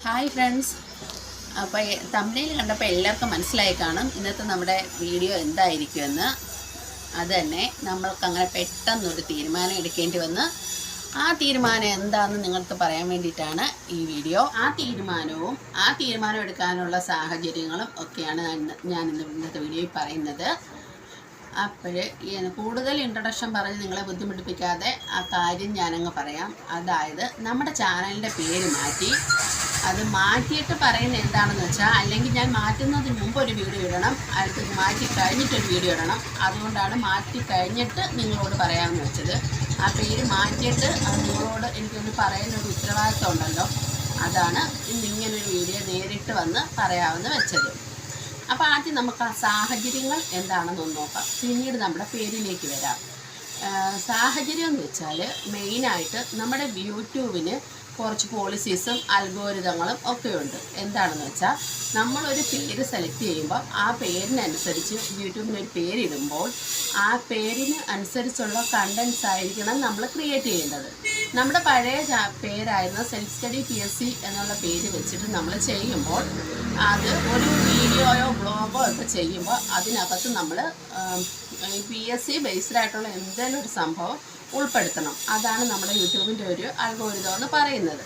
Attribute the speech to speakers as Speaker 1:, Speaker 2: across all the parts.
Speaker 1: Hi friends അപ്പോൾ തമിഴിൽ കണ്ടപ്പോൾ എല്ലാവർക്കും മനസ്സിലായി കാണും. ഇന്നത്തെ നമ്മുടെ വീഡിയോ എന്തായിരിക്കുമെന്ന്. അത് തന്നെ നമ്മൾക്ക് അങ്ങനെ പെട്ടെന്നൊരു തീരുമാനം എടുക്കേണ്ടി വന്ന് ആ തീരുമാനം എന്താണെന്ന് നിങ്ങൾക്ക് പറയാൻ വേണ്ടിയിട്ടാണ് ഈ വീഡിയോ ആ തീരുമാനവും ആ തീരുമാനം എടുക്കാനുള്ള സാഹചര്യങ്ങളും ഒക്കെയാണ് ഞാൻ- ഞാൻ ഇന്ന് ഇന്നത്തെ വീഡിയോയിൽ പറയുന്നത്. അപ്പോൾ കൂടുതൽ ഇൻട്രൊഡക്ഷൻ പറഞ്ഞ് നിങ്ങളെ ബുദ്ധിമുട്ടിപ്പിക്കാതെ ആ കാര്യം ഞാനങ്ങ് പറയാം. അതായത് നമ്മുടെ ചാനലിന്റെ പേര് മാറ്റി അത് മാറ്റിയിട്ട് പറയുന്നത് എന്താണെന്ന് വെച്ചാൽ അല്ലെങ്കിൽ ഞാൻ മാറ്റുന്നതിന് മുമ്പ് ഒരു വീഡിയോ ഇടണം. അടുത്ത് മാറ്റി കഴിഞ്ഞിട്ട് ഒരു വീഡിയോ ഇടണം. അതുകൊണ്ടാണ് മാറ്റി കഴിഞ്ഞിട്ട് നിങ്ങളോട് പറയാമെന്ന് വെച്ചത്. ആ പേര് മാറ്റിയിട്ട് അത് നിങ്ങളോട് എനിക്കൊന്ന് പറയുന്ന ഒരു ഉത്തരവാദിത്വം ഉണ്ടല്ലോ. അതാണ് ഇന്ന് ഇങ്ങനൊരു വീഡിയോ നേരിട്ട് വന്ന് പറയാമെന്ന് വെച്ചത്. അപ്പോൾ ആദ്യം നമുക്ക് ആ സാഹചര്യങ്ങൾ എന്താണെന്നൊന്ന് നോക്കാം. പിന്നീട് നമ്മുടെ പേരിലേക്ക് വരാം. സാഹചര്യം എന്ന് വെച്ചാൽ മെയിനായിട്ട് നമ്മുടെ യൂട്യൂബിന് കുറച്ച് പോളിസീസും അൽഗോരിതങ്ങളും ഒക്കെ ഉണ്ട് എന്താണെന്ന് വെച്ചാൽ നമ്മളൊരു പേര് സെലക്ട് ചെയ്യുമ്പോൾ ആ പേരിനനുസരിച്ച് യൂട്യൂബിന് ഒരു പേരിടുമ്പോൾ ആ പേരിന് അനുസരിച്ചുള്ള കണ്ടൻസ് ആയിരിക്കണം നമ്മൾ ക്രിയേറ്റ് ചെയ്യേണ്ടത്. നമ്മുടെ പഴയ പേരായിരുന്ന self study P S C എന്നുള്ള പേര് വെച്ചിട്ട് നമ്മൾ ചെയ്യുമ്പോൾ അത് ഒരു വീഡിയോയോ ബ്ലോഗോ ഒക്കെ ചെയ്യുമ്പോൾ അതിനകത്ത് നമ്മൾ പി എസ് സി ബേസ്ഡ് ആയിട്ടുള്ള എന്തെങ്കിലും ഒരു സംഭവം ഉൾപ്പെടുത്തണം. അതാണ് നമ്മുടെ യൂട്യൂബിന്റെ ഒരു അൽഗോരിതം എന്ന് പറയുന്നത്.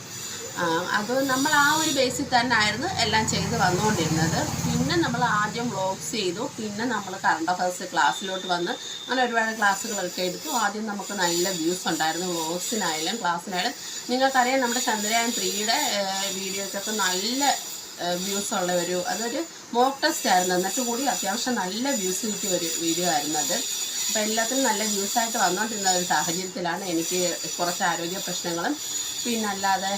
Speaker 1: അത് നമ്മൾ ആ ഒരു ബേസിൽ തന്നെ ആയിരുന്നു എല്ലാം ചെയ്ത് വന്നുകൊണ്ടിരുന്നത്. പിന്നെ നമ്മൾ ആദ്യം വ്ളോഗ്സ് ചെയ്തു. പിന്നെ നമ്മൾ കറണ്ട് അഫയേഴ്സ് ക്ലാസ്സിലോട്ട് വന്ന് അങ്ങനെ ഒരുപാട് ക്ലാസ്സുകളൊക്കെ എടുത്തു. ആദ്യം നമുക്ക് നല്ല വ്യൂസ് ഉണ്ടായിരുന്നു. വ്ളോഗ്സിനായാലും ക്ലാസ്സിനായാലും നിങ്ങൾക്കറിയാം നമ്മുടെ ചന്ദ്രയാൻ ത്രീയുടെ വീഡിയോയ്ക്കൊക്കെ നല്ല വ്യൂസ് ഉള്ള ഒരു അതൊരു മോക്ക് ടെസ്റ്റ് ആയിരുന്നു. എന്നിട്ട് കൂടി അത്യാവശ്യം നല്ല വ്യൂസ് കിട്ടിയ ഒരു വീഡിയോ ആയിരുന്നു അത്. അപ്പോൾ എല്ലാത്തിനും നല്ല വ്യൂസ് ആയിട്ട് വന്നുകൊണ്ടിരുന്ന ഒരു സാഹചര്യത്തിലാണ് എനിക്ക് കുറച്ച് ആരോഗ്യ പ്രശ്നങ്ങളും പിന്നെ അല്ലാതെ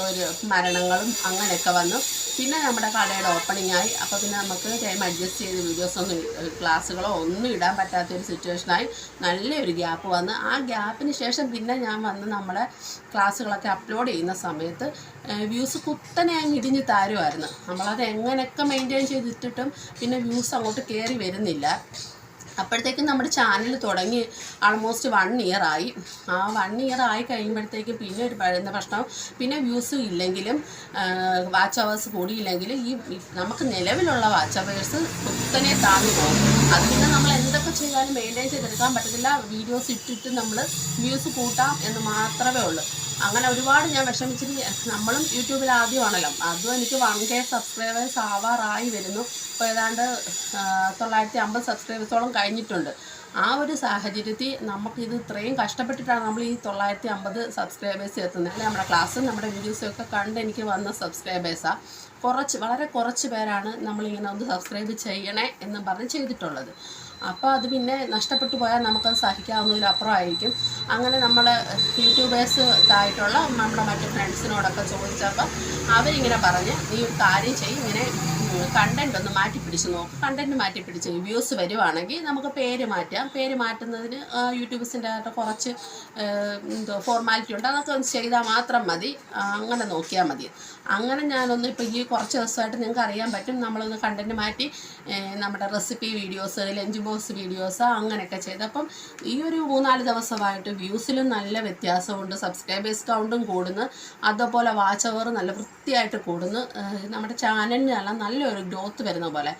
Speaker 1: ഒരു മരണങ്ങളും അങ്ങനെയൊക്കെ വന്നു. പിന്നെ നമ്മുടെ കടയുടെ ഓപ്പണിംഗ് ആയി. അപ്പോൾ പിന്നെ നമുക്ക് ടൈം അഡ്ജസ്റ്റ് ചെയ്ത് വീഡിയോസ് ഒന്നും ഇ- ക്ലാസ്സുകളോ ഒന്നും ഇടാൻ പറ്റാത്തൊരു സിറ്റുവേഷനായി നല്ലൊരു ഗ്യാപ്പ് വന്ന്. ആ ഗ്യാപ്പിന് ശേഷം പിന്നെ ഞാൻ വന്ന് നമ്മളെ ക്ലാസ്സുകളൊക്കെ അപ്ലോഡ് ചെയ്യുന്ന സമയത്ത് വ്യൂസ് കുത്തനെ അങ്ങ് ഇടിഞ്ഞ് താരുമായിരുന്നു നമ്മളത് എങ്ങനെയൊക്കെ മെയിന്റെയിൻ ചെയ്തിട്ടിട്ടും പിന്നെ വ്യൂസ് അങ്ങോട്ട് കയറി വരുന്നില്ല. അപ്പോഴത്തേക്കും നമ്മുടെ ചാനൽ തുടങ്ങി ആൾമോസ്റ്റ് വൺ ഇയർ ആയി. ആ വൺ ഇയർ ആയി കഴിയുമ്പോഴത്തേക്കും പിന്നെ ഒരു പഴുന്ന പ്രശ്നം. പിന്നെ വ്യൂസ് ഇല്ലെങ്കിലും വാച്ച് അവേഴ്സ് കൂടിയില്ലെങ്കിലും ഈ നമുക്ക് നിലവിലുള്ള വാച്ച് അവേഴ്സ് കുത്തനെ താങ്ങി പോകും. അത് പിന്നെ നമ്മൾ എന്തൊക്കെ ചെയ്താലും മെയിന്റെയിൻ ചെയ്തെടുക്കാൻ പറ്റത്തില്ല. വീഡിയോസ് ഇട്ടിട്ട് നമ്മൾ വ്യൂസ് കൂട്ടാം എന്ന് മാത്രമേ ഉള്ളൂ. അങ്ങനെ ഒരുപാട് ഞാൻ വിഷമിച്ചിട്ട് നമ്മളും യൂട്യൂബിൽ ആദ്യമാണല്ലോ. അതും എനിക്ക് വൺ കെ സബ്സ്ക്രൈബേഴ്സ് ആവാറായി വരുന്നു. ഇപ്പോൾ ഏതാണ്ട് തൊള്ളായിരത്തി അമ്പത് സബ്സ്ക്രൈബേഴ്സോളം കഴിഞ്ഞിട്ടുണ്ട്. ആ ഒരു സാഹചര്യത്തിൽ നമുക്കിത് ഇത്രയും കഷ്ടപ്പെട്ടിട്ടാണ് നമ്മൾ ഈ തൊള്ളായിരത്തി അമ്പത് സബ്സ്ക്രൈബേഴ്സ് എത്തുന്നത്. അല്ലെങ്കിൽ നമ്മുടെ ക്ലാസ് നമ്മുടെ വീഡിയോസും ഒക്കെ കണ്ട് എനിക്ക് വന്ന സബ്സ്ക്രൈബേഴ്സാണ് കുറച്ച് വളരെ കുറച്ച് പേരാണ് നമ്മളിങ്ങനെ ഒന്ന് സബ്സ്ക്രൈബ് ചെയ്യണേ എന്ന് പറഞ്ഞ് ചെയ്തിട്ടുള്ളത്. അപ്പോൾ അത് പിന്നെ നഷ്ടപ്പെട്ടു പോയാൽ നമുക്കത് സഹിക്കാവുന്നതിലപ്പുറമായിരിക്കും അങ്ങനെ നമ്മൾ യൂട്യൂബേഴ്സ് ആയിട്ടുള്ള നമ്മുടെ മറ്റു ഫ്രണ്ട്സിനോടൊക്കെ ചോദിച്ചപ്പോൾ അവരിങ്ങനെ പറഞ്ഞ് നീ ഒരു കാര്യം ചെയ്യും ഇങ്ങനെ കണ്ടന്റ് ഒന്ന് മാറ്റി പിടിച്ച് നോക്കും. കണ്ടന്റ് മാറ്റി വ്യൂസ് വരുവാണെങ്കിൽ നമുക്ക് പേര് മാറ്റാം. പേര് മാറ്റുന്നതിന് യൂട്യൂബേഴ്സിന്റെ ആയിട്ട് കുറച്ച് എന്തോ ഫോർമാലിറ്റി ഉണ്ട്. അതൊക്കെ ഒന്ന് ചെയ്താൽ മാത്രം മതി. അങ്ങനെ നോക്കിയാൽ മതി. അങ്ങനെ ഞാനൊന്ന് ഇപ്പോൾ ഈ കുറച്ച് ദിവസമായിട്ട് നിങ്ങൾക്ക് അറിയാൻ പറ്റും. നമ്മളൊന്ന് കണ്ടന്റ് മാറ്റി നമ്മുടെ recipe videos lunch box videos അങ്ങനെയൊക്കെ ചെയ്ത്. അപ്പം ഈ ഒരു മൂന്നാൽ ദിവസമായിട്ട് വ്യൂസിലും നല്ല വ്യത്യാസമുണ്ട് സബ്സ്ക്രൈബേഴ്സ് കൗണ്ടും കൂടുന്നു അതുപോലെ വാച്ച് അവർ നല്ല വൃത്തിയായിട്ട് കൂടുന്നു. നമ്മുടെ ചാനലിനെല്ലാം നല്ലൊരു ഗ്രോത്ത് വരുന്ന പോലെ.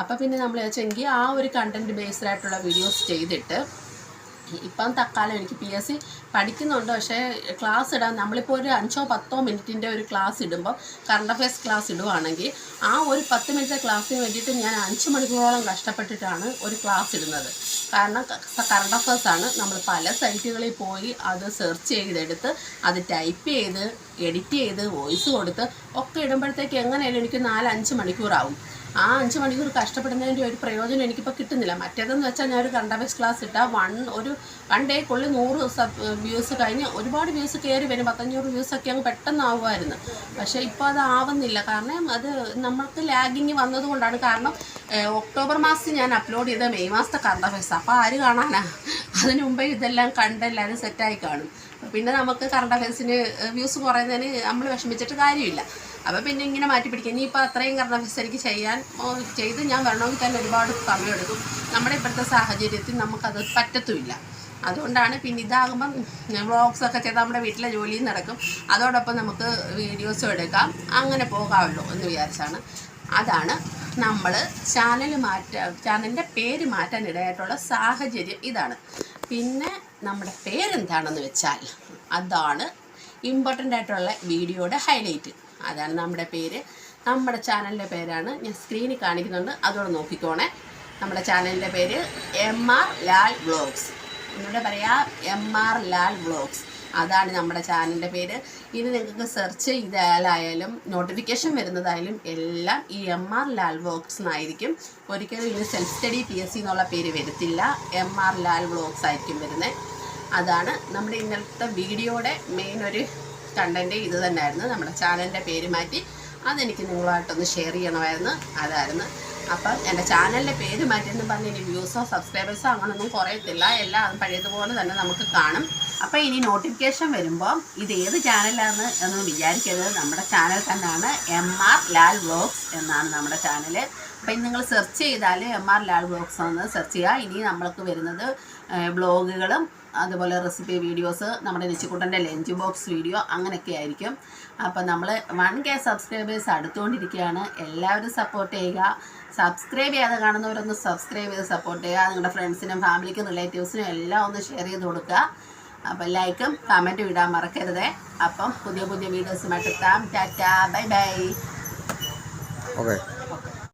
Speaker 1: അപ്പോൾ പിന്നെ നമ്മൾ വെച്ചെങ്കിൽ ആ ഒരു കണ്ടന്റ് ബേസ്ഡ് ആയിട്ടുള്ള വീഡിയോസ് ചെയ്തിട്ട് ഇപ്പം തക്കാലം എനിക്ക് പി എസ് സി പഠിക്കുന്നുണ്ട്. പക്ഷേ ക്ലാസ് ഇടാൻ നമ്മളിപ്പോൾ ഒരു അഞ്ചോ പത്തോ മിനിറ്റിന്റെ ഒരു ക്ലാസ് ഇടുമ്പോൾ കറണ്ട് അഫയേഴ്സ് ക്ലാസ് ഇടുവാണെങ്കിൽ ആ ഒരു പത്ത് മിനിറ്റ് ക്ലാസ്സിന് വേണ്ടിയിട്ട് ഞാൻ അഞ്ച് മണിക്കൂറോളം കഷ്ടപ്പെട്ടിട്ടാണ് ഒരു ക്ലാസ് ഇടുന്നത്. കാരണം കറണ്ട് അഫയേഴ്സ് ആണ്. നമ്മൾ പല സൈറ്റുകളിൽ പോയി അത് സെർച്ച് ചെയ്തെടുത്ത് അത് ടൈപ്പ് ചെയ്ത് എഡിറ്റ് ചെയ്ത് വോയിസ് കൊടുത്ത് ഒക്കെ ഇടുമ്പോഴത്തേക്ക് എങ്ങനെയാലും എനിക്ക് നാല് അഞ്ച് മണിക്കൂറാവും. ആ അഞ്ച് മണിക്കൂർ കഷ്ടപ്പെടുന്നതിന്റെ ഒരു പ്രയോജനം എനിക്കിപ്പോൾ കിട്ടുന്നില്ല. മറ്റേതെന്ന് വെച്ചാൽ ഞാൻ ഒരു കണ്ടബേസ് ക്ലാസ് ഇട്ടാൽ വൺ ഒരു വൺ ഡേക്കുള്ളിൽ നൂറ് സബ് വ്യൂസ് കഴിഞ്ഞ് ഒരുപാട് വ്യൂസ് കയറി വരും. പത്തഞ്ഞൂറ് വ്യൂസൊക്കെ അങ്ങ് പെട്ടെന്ന് ആവുമായിരുന്നു പക്ഷേ ഇപ്പോൾ അത് ആവുന്നില്ല. കാരണം അത് നമ്മൾക്ക് ലാഗിങ് വന്നതുകൊണ്ടാണ് കാരണം ഒക്ടോബർ മാസത്തിൽ ഞാൻ അപ്ലോഡ് ചെയ്ത മെയ് മാസത്തെ അഫയേഴ്സ് അപ്പോൾ ആര് കാണാനാണ് അതിനുമുമ്പേ ഇതെല്ലാം കണ്ട് എല്ലാവരും സെറ്റായി കാണും. പിന്നെ നമുക്ക് കറണ്ട് അഫയേഴ്സിന് വ്യൂസ് കുറയുന്നതിന് നമ്മൾ വിഷമിച്ചിട്ട് കാര്യമില്ല. അപ്പോൾ പിന്നെ ഇങ്ങനെ മാറ്റി പിടിക്കുക ഇനിയിപ്പോൾ അത്രയും കറണ്ട് അഫയേഴ്സ് എനിക്ക് ചെയ്യാൻ ചെയ്ത് ഞാൻ വരണമെങ്കിൽ തന്നെ ഒരുപാട് സമയമെടുക്കും. നമ്മുടെ ഇപ്പോഴത്തെ സാഹചര്യത്തിൽ നമുക്കത് പറ്റത്തുമില്ല. അതുകൊണ്ടാണ് പിന്നെ ഇതാകുമ്പം വ്ളോഗ്സൊക്കെ ചെയ്ത് നമ്മുടെ വീട്ടിലെ ജോലിയും നടക്കും. അതോടൊപ്പം നമുക്ക് വീഡിയോസും എടുക്കാം. അങ്ങനെ പോകാമല്ലോ എന്ന് വിചാരിച്ചാണ്. അതാണ് നമ്മൾ ചാനൽ മാറ്റ ചാനലിന്റെ പേര് മാറ്റാൻ ഇടയായിട്ടുള്ള സാഹചര്യം ഇതാണ്. പിന്നെ നമ്മുടെ പേരെന്താണെന്ന് വെച്ചാൽ അതാണ് ഇമ്പോർട്ടന്റ് ആയിട്ടുള്ള വീഡിയോയുടെ ഹൈലൈറ്റ് അതാണ് നമ്മുടെ പേര്. നമ്മുടെ ചാനലിന്റെ പേരാണ് ഞാൻ സ്ക്രീനിൽ കാണിക്കുന്നുണ്ട്. അതോടെ നോക്കിക്കോണേ. നമ്മുടെ ചാനലിന്റെ പേര് എം ആർ ലാൽ വ്ളോഗ്സ് എന്നോട് പറയാം. എം ആർ ലാൽ വ്ളോഗ്സ് അതാണ് നമ്മുടെ ചാനലിന്റെ പേര്. ഇത് നിങ്ങൾക്ക് സെർച്ച് ചെയ്താലായാലും നോട്ടിഫിക്കേഷൻ വരുന്നതായാലും എല്ലാം ഈ എം ആർ ലാൽ വ്ളോഗ്സ് എന്നായിരിക്കും ഒരിക്കലും ഇനി self study P S C എന്നുള്ള പേര് വരത്തില്ല. എം ആർ ലാൽ വ്ളോഗ്സ് ആയിരിക്കും വരുന്നത് അതാണ് നമ്മുടെ ഇന്നത്തെ വീഡിയോയുടെ മെയിൻ ഒരു കണ്ടന്റ് ഇത് തന്നെയായിരുന്നു നമ്മുടെ ചാനലിന്റെ പേര് മാറ്റി. അതെനിക്ക് നിങ്ങളുമായിട്ടൊന്ന് ഷെയർ ചെയ്യണമായിരുന്നു. അതായിരുന്നു. അപ്പം എന്റെ ചാനലിന്റെ പേര് മാറ്റിയെന്ന് പറഞ്ഞ് ഇനി വ്യൂസോ സബ്സ്ക്രൈബേഴ്സോ അങ്ങനൊന്നും കുറയത്തില്ല. എല്ലാം പഴയതുപോലെ തന്നെ നമുക്ക് കാണും. അപ്പോൾ ഇനി നോട്ടിഫിക്കേഷൻ വരുമ്പോൾ ഇത് ഏത് ചാനലാണ് എന്ന് വിചാരിക്കരുത്. നമ്മുടെ ചാനൽ തന്നെയാണ് എം ആർ ലാൽ വ്ളോഗ്സ് എന്നാണ് നമ്മുടെ ചാനൽ അപ്പം നിങ്ങൾ സെർച്ച് ചെയ്താൽ എം ആർ ലാൽ വ്ളോഗ്സ് എന്ന് സെർച്ച് ചെയ്യുക. ഇനി നമ്മൾക്ക് വരുന്നത് ബ്ലോഗുകളും അതുപോലെ റെസിപ്പി വീഡിയോസ് നമ്മുടെ നിശ്ചിക്കുട്ടന്റെ ലഞ്ച് ബോക്സ് വീഡിയോ അങ്ങനെയൊക്കെ ആയിരിക്കും. അപ്പം നമ്മൾ വൺ കെ സബ്സ്ക്രൈബേഴ്സ് അടുത്തുകൊണ്ടിരിക്കുകയാണ്. എല്ലാവരും സപ്പോർട്ട് ചെയ്യുക. സബ്സ്ക്രൈബ് ചെയ്യാതെ കാണുന്നവരൊന്ന് സബ്സ്ക്രൈബ് ചെയ്ത് സപ്പോർട്ട് ചെയ്യുക. നിങ്ങളുടെ ഫ്രണ്ട്സിനും ഫാമിലിക്കും റിലേറ്റീവ്സിനും എല്ലാം ഒന്ന് ഷെയർ ചെയ്ത് കൊടുക്കുക. അപ്പം ലൈക്കും കമന്റും ഇടാൻ മറക്കരുത്. അപ്പം പുതിയ പുതിയ വീഡിയോസുമായിട്ട് എത്താം. Tata bye bye.
Speaker 2: ഓക്കെ